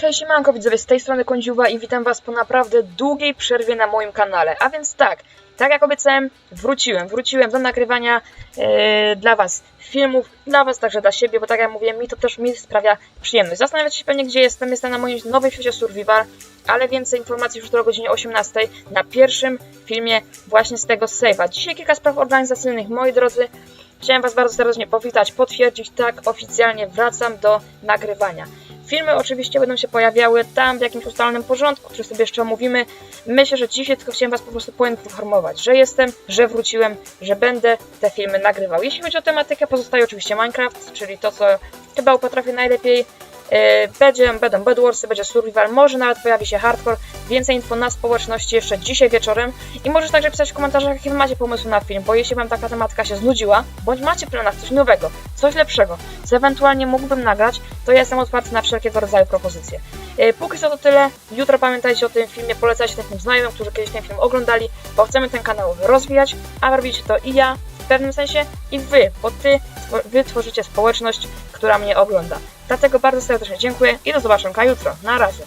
Hej siemanko widzowie, z tej strony Kądziuwa i witam was po naprawdę długiej przerwie na moim kanale. A więc tak, tak jak obiecałem, wróciłem. Wróciłem do nagrywania e, dla was filmów, dla was także dla siebie, bo tak jak mówiłem, mi to też mi sprawia przyjemność. Zastanawiacie się pewnie gdzie jestem, jestem na moim nowej świecie Survival, ale więcej informacji już jutro o godzinie 18 na pierwszym filmie właśnie z tego save'a. Dzisiaj kilka spraw organizacyjnych, moi drodzy. Chciałem was bardzo serdecznie powitać, potwierdzić, tak, oficjalnie wracam do nagrywania. Filmy oczywiście będą się pojawiały tam w jakimś ustalnym porządku, który sobie jeszcze omówimy. Myślę, że dzisiaj tylko chciałem Was po prostu poinformować, że jestem, że wróciłem, że będę te filmy nagrywał. Jeśli chodzi o tematykę, pozostaje oczywiście Minecraft, czyli to, co chyba potrafię najlepiej. Yy, Będzie, będą Bedwarsy, będzie Survival, może nawet pojawi się Hardcore. Więcej info na społeczności jeszcze dzisiaj wieczorem. I możesz także pisać w komentarzach, jakie macie pomysły na film, bo jeśli Wam taka tematyka się znudziła, bądź macie w planach coś nowego, coś lepszego, co ewentualnie mógłbym nagrać, to ja jestem otwarty na wszelkiego rodzaju propozycje. Yy, Póki co to tyle. Jutro pamiętajcie o tym filmie, polecajcie film znajomym, którzy kiedyś ten film oglądali, bo chcemy ten kanał rozwijać, a robicie to i ja w pewnym sensie i wy, bo ty, wy tworzycie społeczność, która mnie ogląda. Dlatego bardzo serdecznie dziękuję i do zobaczenia jutro. Na razie.